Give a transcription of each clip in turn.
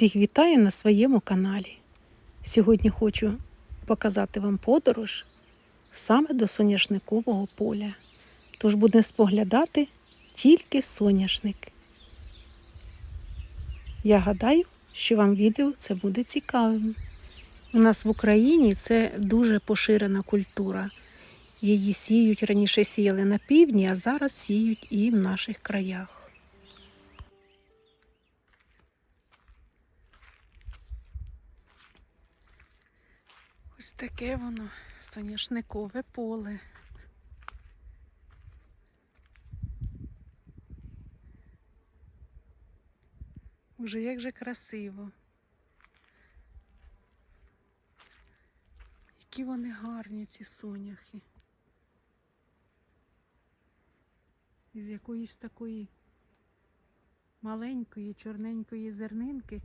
Всіх вітаю на своєму каналі. Сьогодні хочу показати вам подорож саме до соняшникового поля. Тож будемо споглядати тільки соняшник. Я гадаю, що вам відео це буде цікавим. У нас в Україні це дуже поширена культура. Її сіють раніше сіяли на півдні, а зараз сіють і в наших краях. Ось таке воно соняшникове поле. Уже як же красиво. Які вони гарні, ці соняхи. Із якоїсь такої маленької чорненької зернинки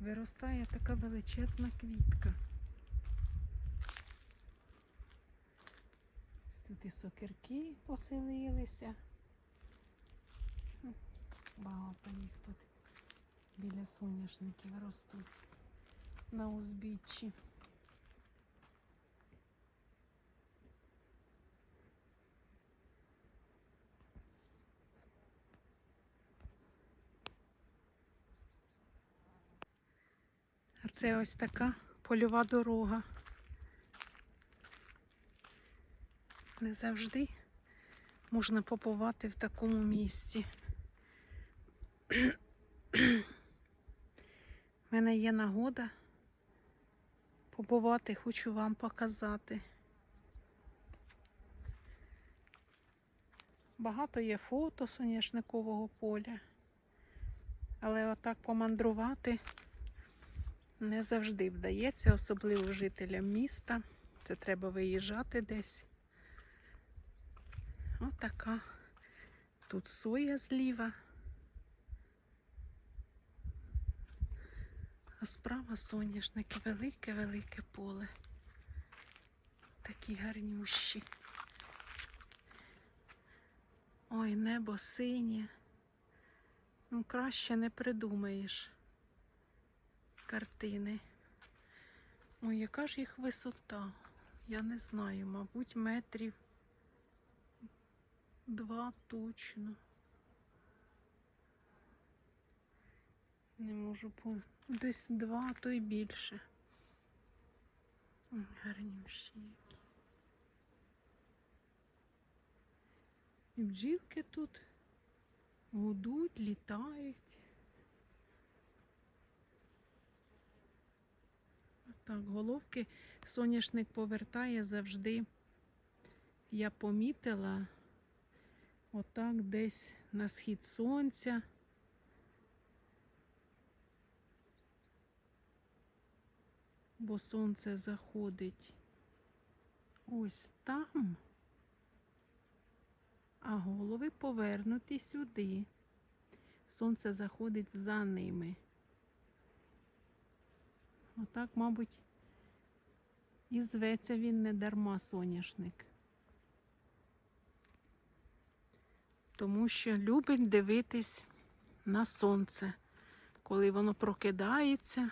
виростає така величезна квітка. Тут і сокирки поселилися. Багато їх тут біля соняшників ростуть на узбіччі. А це ось така польова дорога. Не завжди можна побувати в такому місці. У мене є нагода побувати, хочу вам показати. Багато є фото соняшникового поля, але отак помандрувати не завжди вдається, особливо жителям міста. Це треба виїжджати десь. Отака. Тут соя зліва. А справа соняшники, велике-велике поле. Такі гарнющі. Ой, небо синє. Ну, краще не придумаєш картини. Ой, яка ж їх висота? Я не знаю, мабуть, метрів два точно. Не можу по десь два, а то й більше. Ой, Гарнющі які. І бджілки тут гудуть, літають. Так, головки соняшник повертає завжди. Я помітила отак десь на схід сонця. Бо сонце заходить ось там, а голови повернуті сюди. Сонце заходить за ними. Отак, мабуть, і зветься він не дарма соняшник. Тому що любить дивитись на сонце, коли воно прокидається.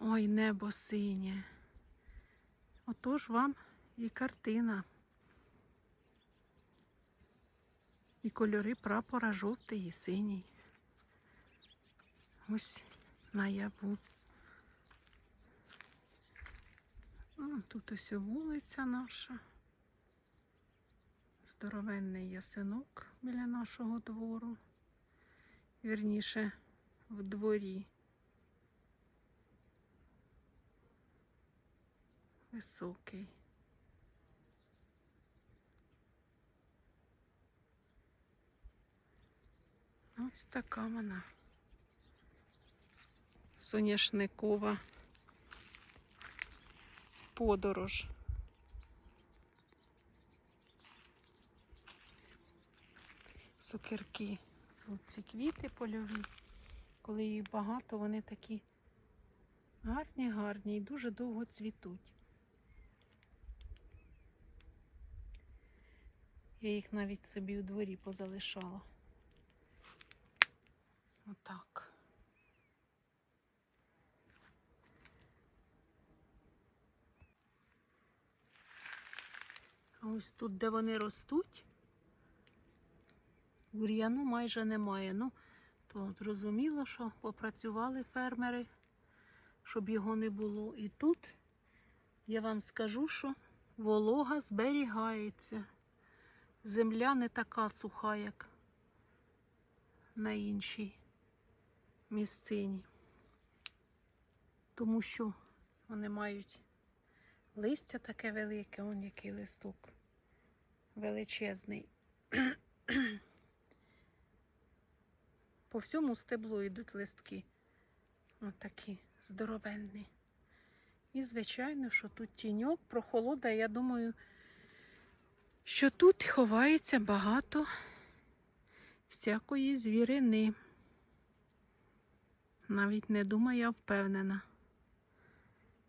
Ой, небо синє. Отож вам і картина. І кольори прапора жовтий і синій. Ось наяву. Тут ось вулиця наша. Здоровенний ясенок біля нашого двору. Вірніше, в дворі. Високий. Ось така вона соняшникова подорож. сокирки. Ці квіти польові. Коли їх багато, вони такі гарні, гарні і дуже довго цвітуть. Я їх навіть собі у дворі позалишала. Отак. А ось тут, де вони ростуть, бур'яну майже немає. Ну, то зрозуміло, що попрацювали фермери, щоб його не було. І тут я вам скажу, що волога зберігається. Земля не така суха, як на іншій місцині. Тому що вони мають листя таке велике, он який листок величезний. По всьому стеблу йдуть листки. Отакі здоровенні. І, звичайно, що тут тіньок, прохолода, я думаю, що тут ховається багато всякої звірини. Навіть не думаю, я впевнена.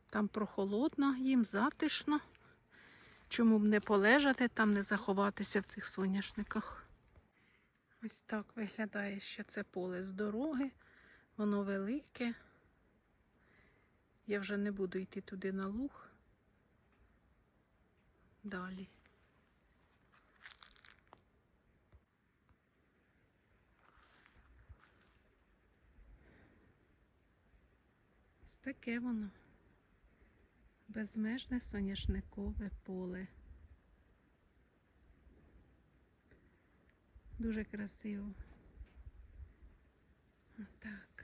Там прохолодно, їм затишно. Чому б не полежати, там не заховатися в цих соняшниках. Ось так виглядає ще це поле з дороги. Воно велике. Я вже не буду йти туди на луг. Далі. Ось таке воно. Безмежне соняшникове поле. Дуже красиво. Отак.